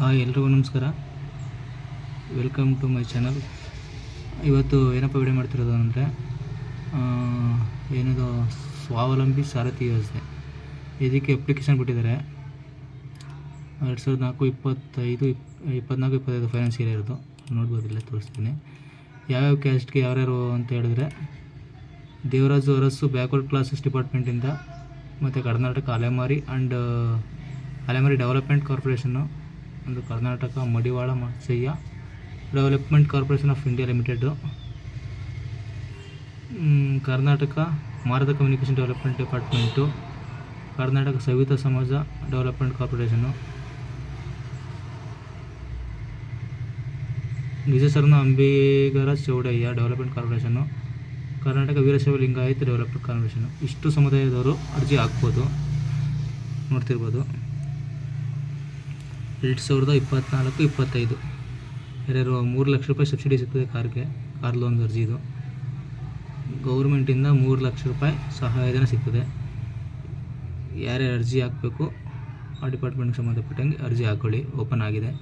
Hi, ಎಲ್ರಿಗೂ ನಮಸ್ಕಾರ. Welcome to my channel ಇವತ್ತು ಏನಪ್ಪ ವಿಡಿಯೋ ಮಾಡ್ತಿರೋದು ಅಂದರೆ ಏನಿದು, ಸ್ವಾವಲಂಬಿ ಸಾರಥಿ ಯೋಜನೆ. ಇದಕ್ಕೆ ಅಪ್ಲಿಕೇಶನ್ ಬಿಟ್ಟಿದ್ದಾರೆ ಎರಡು ಸಾವಿರದ ನಾಲ್ಕು ಇಪ್ಪತ್ತೈದು, ಇಪ್, ಇಪ್ಪತ್ನಾಲ್ಕು, ಇಪ್ಪತ್ತೈದು ಫೈನಾನ್ಸ್ ಇಯರ್ ಇರೋದು. ನೋಡ್ಬೋದು, ಇಲ್ಲೇ ತೋರಿಸ್ತೀನಿ. ಯಾವ್ಯಾವ ಕ್ಯಾಸ್ಟ್ಗೆ ಯಾರ್ಯಾರು ಅಂತ ಹೇಳಿದ್ರೆ, ದೇವರಾಜು ಅರಸು ಬ್ಯಾಕ್ವರ್ಡ್ ಕ್ಲಾಸಸ್ ಡಿಪಾರ್ಟ್ಮೆಂಟಿಂದ ಮತ್ತು ಕರ್ನಾಟಕ ಅಲೆಮಾರಿ ಆ್ಯಂಡ್ ಅಲೆಮಾರಿ ಡೆವಲಪ್ಮೆಂಟ್ ಕಾರ್ಪೊರೇಷನ್ನು ಒಂದು Karnataka Madivala Matsya development corporation of India limited. Karnataka ಮಾರದ communication development department, Karnataka Savita Samaja development corporation. ನಿಜಸರ್ನ Ambigara Chowdaiah development corporation. Karnataka Veerashaiva Lingayat development corporation. ಇಷ್ಟು ಸಮುದಾಯದವರು ಅರ್ಜಿ ಹಾಕ್ಬೋದು, ನೋಡ್ತಿರ್ಬೋದು. ಎರಡು ಸಾವಿರದ ಇಪ್ಪತ್ತ್ನಾಲ್ಕು ಇಪ್ಪತ್ತೈದು. ಯಾರ್ಯಾರು ಮೂರು ಲಕ್ಷ ರೂಪಾಯಿ ಸಬ್ಸಿಡಿ ಸಿಗ್ತದೆ ಕಾರ್ಗೆ, ಕಾರ್ ಲೋನ್ ಅರ್ಜಿದು, ಗೌರ್ಮೆಂಟಿಂದ ಮೂರು ಲಕ್ಷ ರೂಪಾಯಿ ಸಹಾಯಧನ ಸಿಗ್ತದೆ. ಯಾರ್ಯಾರು ಅರ್ಜಿ ಹಾಕಬೇಕು, ಆ ಡಿಪಾರ್ಟ್ಮೆಂಟ್ಗೆ ಸಂಬಂಧಪಟ್ಟಂಗೆ ಅರ್ಜಿ ಹಾಕ್ಕೊಳ್ಳಿ ಓಪನ್ ಆಗಿದೆ.